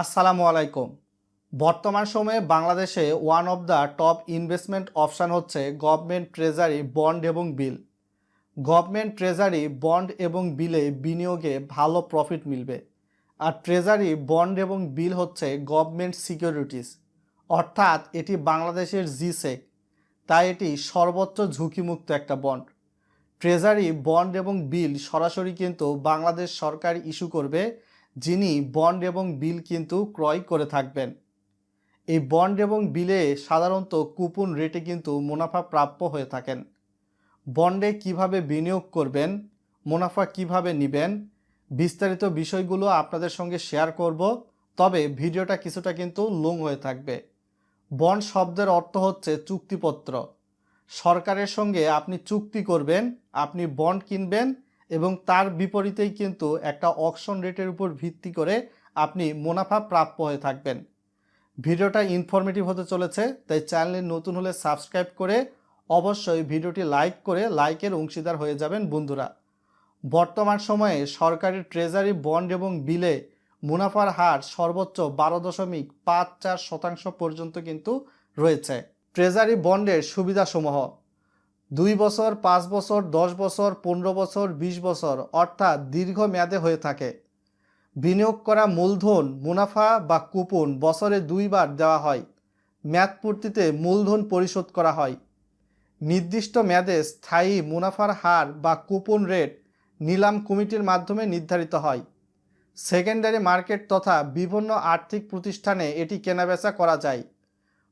আসসালামু আলাইকুম। বর্তমান সময়ে বাংলাদেশে one of the top investment option হচ্ছে গভর্নমেন্ট ট্রেজারি বন্ড এবং বিল গভর্নমেন্ট ট্রেজারি বন্ড এবং বিলে বিনিয়োগে ভালো প্রফিট মিলবে। আর ট্রেজারি বন্ড এবং বিল হচ্ছে গভর্নমেন্ট সিকিউরিটিস অর্থাৎ এটি বাংলাদেশের জিসেক তাই এটি সর্বোচ্চ ঝুঁকিমুক্ত একটা বন্ড ট্রেজারি বন্ড এবং বিল সরাসরি কিন্তু বাংলাদেশ সরকার ইস্যু করবে যিনি বন্ড এবং বিল কিন্তু ক্রয় করে থাকবেন। এই বন্ড এবং বিলে সাধারণত কুপন রেটে কিন্তু মুনাফা প্রাপ্য হয়ে থাকেন। বন্ডে কীভাবে বিনিয়োগ করবেন, মুনাফা কীভাবে নেবেন, বিস্তারিত বিষয়গুলো আপনাদের সঙ্গে শেয়ার করব, তবে ভিডিওটা কিছুটা কিন্তু লং হয়ে থাকবে। বন্ড শব্দের অর্থ হচ্ছে চুক্তিপত্র। সরকারের সঙ্গে আপনি চুক্তি করবেন, আপনি বন্ড কিনবেন এবং তার বিপরীতেই কিন্তু একটা অকশন রেটের উপর ভিত্তি করে আপনি মুনাফা প্রাপ্য হয়ে থাকবেন। ভিডিওটা ইনফরমেটিভ হতে চলেছে, তাই চ্যানেলে নতুন হলে সাবস্ক্রাইব করে অবশ্যই ভিডিওটি লাইক করে লাইকের অংশীদার হয়ে যাবেন বন্ধুরা। বর্তমান সময়ে সরকারি ট্রেজারি বন্ড এবং বিলে মুনাফার হার সর্বোচ্চ বারো দশমিক পাঁচ চার শতাংশ পর্যন্ত কিন্তু রয়েছে। ট্রেজারি বন্ডের সুবিধাসমূহ দুই বছর, পাঁচ বছর, দশ বছর, পনেরো বছর, বিশ বছর, অর্থাৎ দীর্ঘ মেয়াদে হয়ে থাকে। বিনিয়োগ করা মূলধন, মুনাফা বা কুপন বছরে দুইবার দেওয়া হয়। মেয়াদ পূর্তিতে মূলধন পরিশোধ করা হয়। নির্দিষ্ট মেয়াদে স্থায়ী মুনাফার হার বা কুপন রেট নিলাম কমিটির মাধ্যমে নির্ধারিত হয়। সেকেন্ডারি মার্কেট তথা বিভিন্ন আর্থিক প্রতিষ্ঠানে এটি কেনাবেচা করা যায়।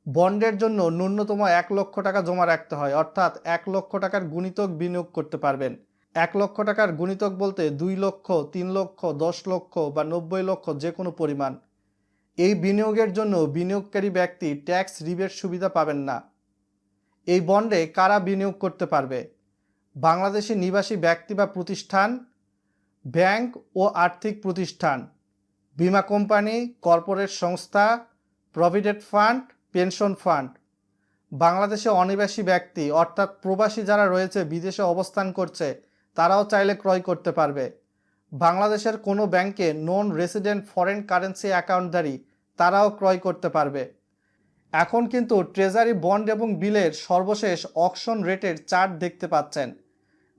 বন্ডের জন্য ন্যূনতম এক লক্ষ টাকা জমা রাখতে হয়, অর্থাৎ এক লক্ষ টাকার গুণিতক বিনিয়োগ করতে পারবেন। এক লক্ষ টাকার গুণিতক বলতে দুই লক্ষ, তিন লক্ষ, দশ লক্ষ বা নব্বই লক্ষ যে কোনো পরিমাণ। এই বিনিয়োগের জন্য বিনিয়োগকারী ব্যক্তি ট্যাক্স রিবেট সুবিধা পাবেন না। এই বন্ডে কারা বিনিয়োগ করতে পারবে? বাংলাদেশি নিবাসী ব্যক্তি বা প্রতিষ্ঠান, ব্যাংক ও আর্থিক প্রতিষ্ঠান, বিমা কোম্পানি, কর্পোরেট সংস্থা, প্রভিডেন্ট ফান্ড পেনশন ফান্ড। বাংলাদেশে অনিবাসী ব্যক্তি, অর্থাৎ প্রবাসী যারা রয়েছে, বিদেশে অবস্থান করছে, তারাও চাইলে ক্রয় করতে পারবে। বাংলাদেশের কোনো ব্যাংকে নন রেসিডেন্ট ফরেন কারেন্সি অ্যাকাউন্টধারী, তারাও ক্রয় করতে পারবে। এখন কিন্তু ট্রেজারি বন্ড এবং বিলের সর্বশেষ অকশন রেটের চার্ট দেখতে পাচ্ছেন,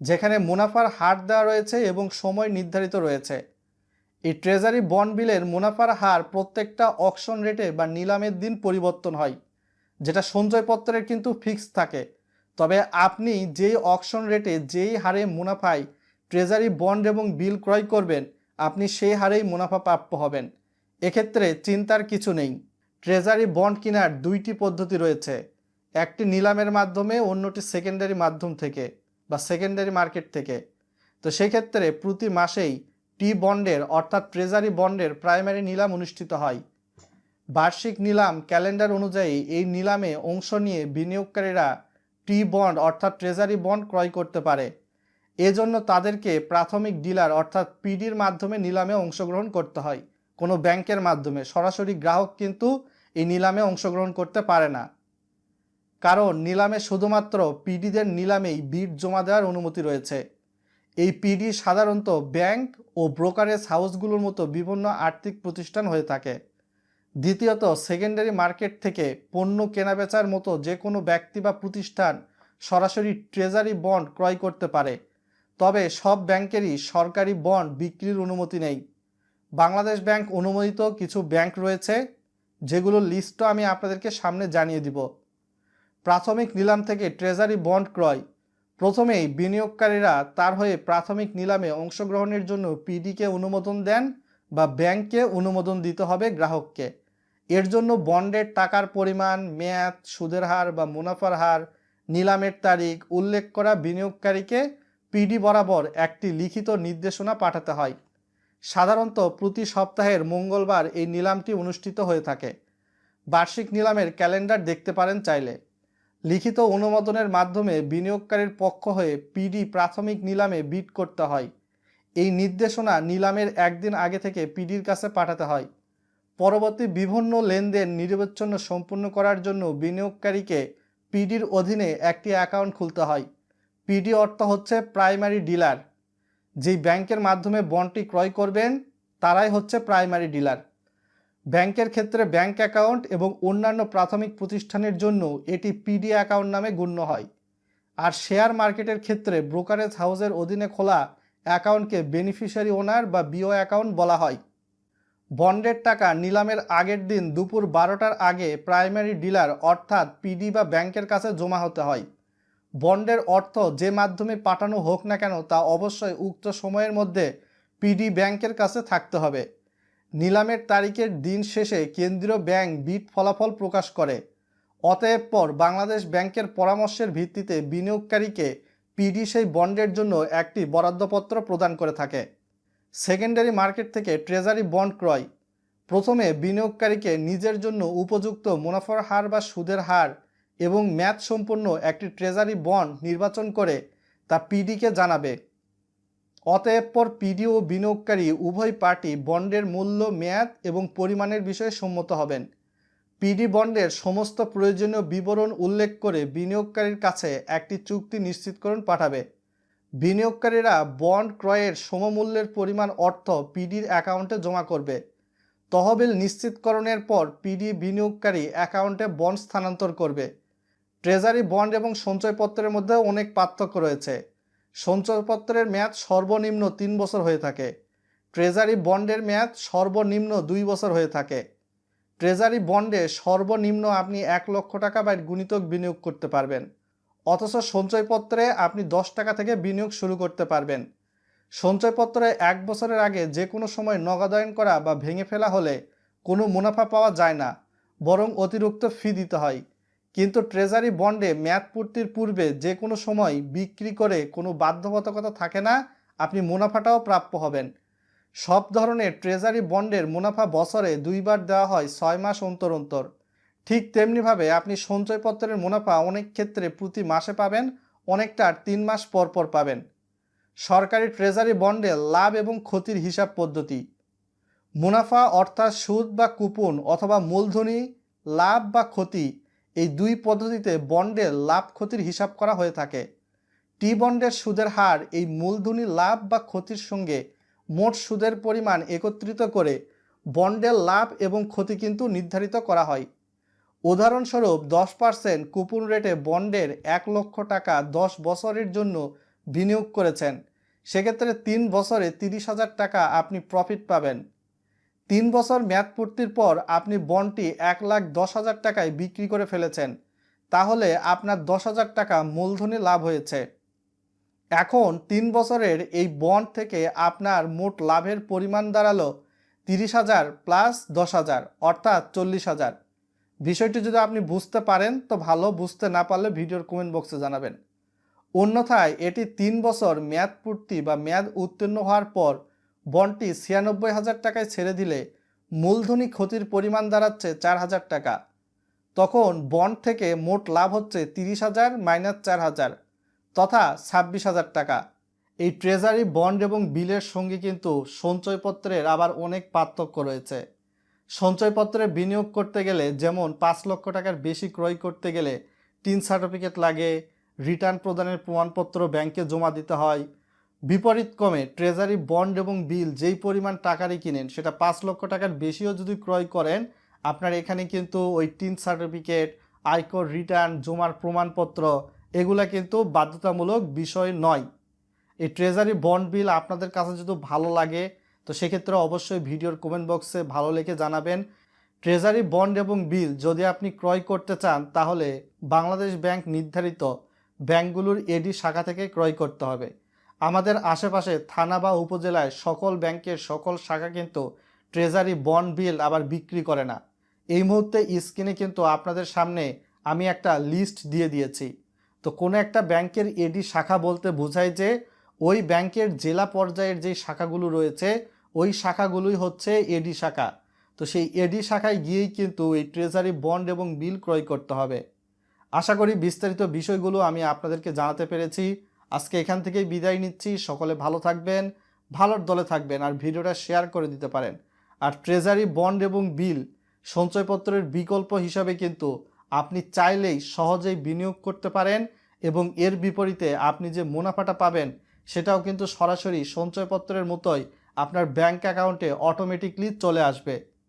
যেখানে মুনাফার হার দেওয়া রয়েছে এবং সময় নির্ধারিত রয়েছে। এই ট্রেজারি বন্ড বিলের মুনাফার হার প্রত্যেকটা অকশন রেটে বা নিলামের দিন পরিবর্তন হয়, যেটা সঞ্চয়পত্রের কিন্তু ফিক্স থাকে। তবে আপনি যেই অকশন রেটে যেই হারে মুনাফায় ট্রেজারি বন্ড এবং বিল ক্রয় করবেন, আপনি সেই হারেই মুনাফা প্রাপ্য হবেন। এক্ষেত্রে চিন্তার কিছু নেই। ট্রেজারি বন্ড কেনার দুইটি পদ্ধতি রয়েছে। একটি নিলামের মাধ্যমে, অন্যটি সেকেন্ডারি মাধ্যম থেকে বা সেকেন্ডারি মার্কেট থেকে। তো সেক্ষেত্রে প্রতি মাসেই টি বন্ডের, অর্থাৎ ট্রেজারি বন্ডের প্রাইমারি নিলাম অনুষ্ঠিত হয়। বার্ষিক নিলাম ক্যালেন্ডার অনুযায়ী এই নিলামে অংশ নিয়ে বিনিয়োগকারীরা টি বন্ড, অর্থাৎ ট্রেজারি বন্ড ক্রয় করতে পারে। এজন্য তাদেরকে প্রাথমিক ডিলার, অর্থাৎ পিডির মাধ্যমে নিলামে অংশগ্রহণ করতে হয়। কোনো ব্যাংকের মাধ্যমে। সরাসরি গ্রাহক কিন্তু এই নিলামে অংশগ্রহণ করতে পারে না। কারণ নিলামে শুধুমাত্র পিডিদের নিলামেই বিড জমা দেওয়ার অনুমতি রয়েছে। এই পিডি সাধারণত ব্যাংক ও ব্রোকারেজ হাউসগুলোর মতো বিভিন্ন আর্থিক প্রতিষ্ঠান হয়ে থাকে। দ্বিতীয়ত, সেকেন্ডারি মার্কেট থেকে পণ্য কেনাবেচার মতো যে কোনো ব্যক্তি বা প্রতিষ্ঠান সরাসরি ট্রেজারি বন্ড ক্রয় করতে পারে। তবে সব ব্যাংকেরই সরকারি বন্ড বিক্রির অনুমতি নেই। বাংলাদেশ ব্যাংক অনুমোদিত কিছু ব্যাংক রয়েছে, যেগুলোর লিস্টও আমি আপনাদেরকে সামনে জানিয়ে দিব। প্রাথমিক নিলাম থেকে ট্রেজারি বন্ড ক্রয় প্রথমেই বিনিয়োগকারীরা তার হয়ে প্রাথমিক নিলামে অংশগ্রহণের জন্য পিডিকে অনুমোদন দেন বা ব্যাংককে অনুমোদন দিতে হবে গ্রাহককে। এর জন্য বন্ডের টাকার পরিমাণ, মেয়াদ, সুদের হার বা মুনাফার হার, নিলামের তারিখ উল্লেখ করা বিনিয়োগকারীকে পিডি বরাবর একটি লিখিত নির্দেশনা পাঠাতে হয়। সাধারণত প্রতি সপ্তাহের মঙ্গলবার এই নিলামটি অনুষ্ঠিত হয়ে থাকে। বার্ষিক নিলামের ক্যালেন্ডার দেখতে পারেন চাইলে। লিখিত অনুমোদনের মাধ্যমে বিনিয়োগকারীর পক্ষ হয়ে পিডি প্রাথমিক নিলামে বিড করতে হয়। এই নির্দেশনা নিলামের একদিন আগে থেকে পিডির কাছে পাঠাতে হয়। পরবর্তী বিভিন্ন লেনদেন নিরবচ্ছন্ন সম্পূর্ণ করার জন্য বিনিয়োগকারীকে পিডির অধীনে একটি অ্যাকাউন্ট খুলতে হয়। পিডি অর্থ হচ্ছে প্রাইমারি ডিলার। যেই ব্যাংকের মাধ্যমে বন্ডটি ক্রয় করবেন, তারাই হচ্ছে প্রাইমারি ডিলার। ব্যাংকের ক্ষেত্রে ব্যাংক অ্যাকাউন্ট এবং অন্যান্য প্রাথমিক প্রতিষ্ঠানের জন্য এটি পিডি অ্যাকাউন্ট নামে গণ্য হয়। আর শেয়ার মার্কেটের ক্ষেত্রে ব্রোকারেজ হাউসের অধীনে খোলা অ্যাকাউন্টকে বেনিফিশিয়ারি ওনার বা বিও অ্যাকাউন্ট বলা হয়। বন্ডের টাকা নিলামের আগের দিন দুপুর বারোটার আগে প্রাইমারি ডিলার অর্থাৎ পিডি বা ব্যাংকের কাছে জমা হতে হয়। বন্ডের অর্থ যে মাধ্যমে পাঠানো হোক না কেন তা অবশ্যই উক্ত সময়ের মধ্যে পিডি ব্যাংকের কাছে থাকতে হবে। নিলামের তারিখের দিন শেষে কেন্দ্রীয় ব্যাংক বিট ফলাফল প্রকাশ করে। অতএব পর বাংলাদেশ ব্যাংকের পরামর্শের ভিত্তিতে বিনিয়োগকারীকে পিডি সেই বন্ডের জন্য একটি বরাদ্দপত্র প্রদান করে থাকে। সেকেন্ডারি মার্কেট থেকে ট্রেজারি বন্ড ক্রয়। প্রথমে বিনিয়োগকারীকে নিজের জন্য উপযুক্ত মুনাফার হার বা সুদের হার এবং ম্যাথ সম্পন্ন একটি ট্রেজারি বন্ড নির্বাচন করে তা পিডিকে জানাবে। অতএব পর পিডি ও বিনিয়োগকারী উভয় পার্টি বন্ডের মূল্য, মেয়াদ এবং পরিমাণের বিষয়ে সম্মত হবেন। পিডি বন্ডের সমস্ত প্রয়োজনীয় বিবরণ উল্লেখ করে বিনিয়োগকারীর কাছে একটি চুক্তি নিশ্চিতকরণ পাঠাবে। বিনিয়োগকারীরা বন্ড ক্রয়ের সমমূল্যের পরিমাণ অর্থ পিডির অ্যাকাউন্টে জমা করবে। তহবিল নিশ্চিতকরণের পর পিডি বিনিয়োগকারী অ্যাকাউন্টে বন্ড স্থানান্তর করবে। ট্রেজারি বন্ড এবং সঞ্চয়পত্রের মধ্যে অনেক পার্থক্য রয়েছে। সঞ্চয়পত্রের মেয়াদ সর্বনিম্ন তিন বছর হয়ে থাকে। ট্রেজারি বন্ডের মেয়াদ সর্বনিম্ন দুই বছর হয়ে থাকে। ট্রেজারি বন্ডে সর্বনিম্ন আপনি এক লক্ষ টাকা বা গুণিতক বিনিয়োগ করতে পারবেন। অথচ সঞ্চয়পত্রে আপনি দশ টাকা থেকে বিনিয়োগ শুরু করতে পারবেন। সঞ্চয়পত্রে এক বছরের আগে যে কোনো সময় নগদায়ন করা বা ভেঙে ফেলা হলে কোনো মুনাফা পাওয়া যায় না, বরং অতিরিক্ত ফি দিতে হয়। কিন্তু ট্রেজারি বন্ডে মেয়াদ পূর্তির পূর্বে যে কোনো সময় বিক্রি করে কোনো বাধ্যবাধকতা থাকে না, আপনি মুনাফাটাও প্রাপ্য হবেন। সব ধরনের ট্রেজারি বন্ডের মুনাফা বছরে দুইবার দেওয়া হয় ছয় মাস অন্তর অন্তর। ঠিক তেমনিভাবে আপনি সঞ্চয়পত্রের মুনাফা অনেক ক্ষেত্রে প্রতি মাসে পাবেন অনেকটার তিন মাস পর পর পাবেন। সরকারি ট্রেজারি বন্ডে লাভ এবং ক্ষতির হিসাব পদ্ধতি। মুনাফা অর্থাৎ সুদ বা কুপন অথবা মূলধনী লাভ বা ক্ষতি এই দুই পদ্ধতিতে বন্ডের লাভ ক্ষতির হিসাব করা হয়ে থাকে। টি বন্ডের সুদের হার এই মূলধনী লাভ বা ক্ষতির সঙ্গে মোট সুদের পরিমাণ একত্রিত করে বন্ডের লাভ এবং ক্ষতি কিন্তু নির্ধারিত করা হয়। উদাহরণস্বরূপ দশ পার্সেন্ট কুপন রেটে বন্ডের এক লক্ষ টাকা দশ বছরের জন্য বিনিয়োগ করেছেন। সেক্ষেত্রে তিন বছরে তিরিশ হাজার টাকা আপনি প্রফিট পাবেন। তিন বছর মেয়াদ পূর্তির পর আপনি বন্ডটি এক লাখ দশ হাজার টাকায় বিক্রি করে ফেলেছেন। তাহলে আপনার দশ হাজার টাকা মূলধনী লাভ হয়েছে। এখন তিন বছরের এই বন্ড থেকে আপনার মোট লাভের পরিমাণ দাঁড়াল তিরিশ হাজার প্লাস দশ হাজার, অর্থাৎ চল্লিশ হাজার। বিষয়টি যদি আপনি বুঝতে পারেন, তো ভালো। বুঝতে না পারলে ভিডিওর কমেন্ট বক্সে জানাবেন। অন্যথায় এটি তিন বছর মেয়াদ পূর্তি বা মেয়াদ উত্তীর্ণ হওয়ার পর বন্ডটি ছিয়ানব্বই হাজার টাকায় ছেড়ে দিলে মূলধনী ক্ষতির পরিমাণ দাঁড়াচ্ছে চার হাজার টাকা। তখন বন্ড থেকে মোট লাভ হচ্ছে তিরিশ হাজার মাইনাস চার হাজার তথা ছাব্বিশ হাজার টাকা। এই ট্রেজারি বন্ড এবং বিলের সঙ্গে কিন্তু সঞ্চয়পত্রের আবার অনেক পার্থক্য রয়েছে। সঞ্চয়পত্রে বিনিয়োগ করতে গেলে যেমন পাঁচ লক্ষ টাকার বেশি ক্রয় করতে গেলে টিন সার্টিফিকেট লাগে রিটার্ন প্রদানের প্রমাণপত্র ব্যাংকে জমা দিতে হয় বিপরীত কমে ট্রেজারি বন্ড এবং বিল যেই পরিমাণ টাকারই কিনেন, সেটা পাঁচ লক্ষ টাকার বেশিও যদি ক্রয় করেন, আপনার এখানে কিন্তু ওই টিন সার্টিফিকেট আয়কর রিটার্ন জমার প্রমাণপত্র, এগুলা কিন্তু বাধ্যতামূলক বিষয় নয়। এই ট্রেজারি বন্ড বিল আপনাদের কাছে যদি ভালো লাগে, তো সেক্ষেত্রে অবশ্যই ভিডিওর কমেন্ট বক্সে ভালো লেখে জানাবেন। ট্রেজারি বন্ড এবং বিল যদি আপনি ক্রয় করতে চান, তাহলে বাংলাদেশ ব্যাংক নির্ধারিত ব্যাংকগুলোর এডি শাখা থেকে ক্রয় করতে হবে। আমাদের আশেপাশে থানা বা উপজেলায় সকল ব্যাংকের সকল শাখা কিন্তু ট্রেজারি বন্ড বিল আবার বিক্রি করে না। এই মুহূর্তে স্ক্রিনে কিন্তু আপনাদের সামনে আমি একটা লিস্ট দিয়ে দিয়েছি। তো কোনো একটা ব্যাংকের এডি শাখা বলতে বোঝায় যে, ওই ব্যাংকের জেলা পর্যায়ের যে শাখাগুলো রয়েছে, ওই শাখাগুলোই হচ্ছে এডি শাখা। তো সেই এডি শাখায় গিয়েই কিন্তু এই ট্রেজারি বন্ড এবং বিল ক্রয় করতে হবে। আশা করি বিস্তারিত বিষয়গুলো আমি আপনাদেরকে জানাতে পেরেছি। আজকে এখান থেকেই বিদায় নিচ্ছি। সকলে ভালো থাকবেন, ভালোর দলে থাকবেন আর ভিডিওটা শেয়ার করে দিতে পারেন। আর ট্রেজারি বন্ড এবং বিল সঞ্চয়পত্রের বিকল্প হিসাবে কিন্তু আপনি চাইলেই সহজেই বিনিয়োগ করতে পারেন এবং এর বিপরীতে আপনি যে মুনাফাটা পাবেন সেটাও কিন্তু সরাসরি সঞ্চয়পত্রের মতোই আপনার ব্যাংক অ্যাকাউন্টে অটোমেটিকলি চলে আসবে।